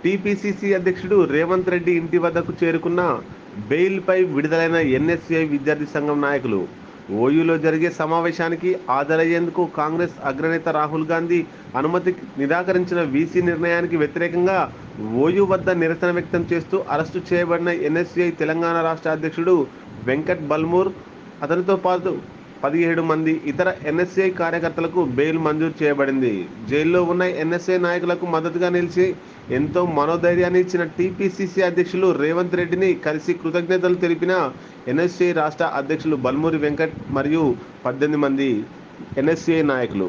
TPCC అధ్యక్షుడు రేవంత్ రెడ్డి ఇంటి వద్దకు చేరుకున్న బెయిల్పై విడుదలైన ఎన్ఎస్యుఐ విద్యార్థి సంఘం నాయకులు. ఓయూలో జరిగే సమావేశానికి హాజరయ్యేందుకు కాంగ్రెస్ అగ్రనేత రాహుల్ గాంధీ అనుమతి నిరాకరించిన వీసీ నిర్ణయానికి వ్యతిరేకంగా ఓయూ వద్ద నిరసన వ్యక్తం చేస్తూ అరెస్టు చేయబడిన ఎన్ఎస్యుఐ తెలంగాణ రాష్ట్ర అధ్యక్షుడు వెంకట్ బల్మూర్ అతనితో పాటు పదిహేడు మంది ఇతర ఎన్ఎస్ఏ కార్యకర్తలకు బెయిల్ మంజూరు చేయబడింది. జైల్లో ఉన్న ఎన్ఎస్ఏ నాయకులకు మద్దతుగా నిలిచి ఎంతో మనోధైర్యాన్ని ఇచ్చిన టీపీసీసీ అధ్యక్షులు రేవంత్ రెడ్డిని కలిసి కృతజ్ఞతలు తెలిపిన ఎన్ఎస్సీ రాష్ట్ర అధ్యక్షులు బల్మూరి వెంకట్ మరియు పద్దెనిమిది మంది ఎన్ఎస్సీఐ నాయకులు.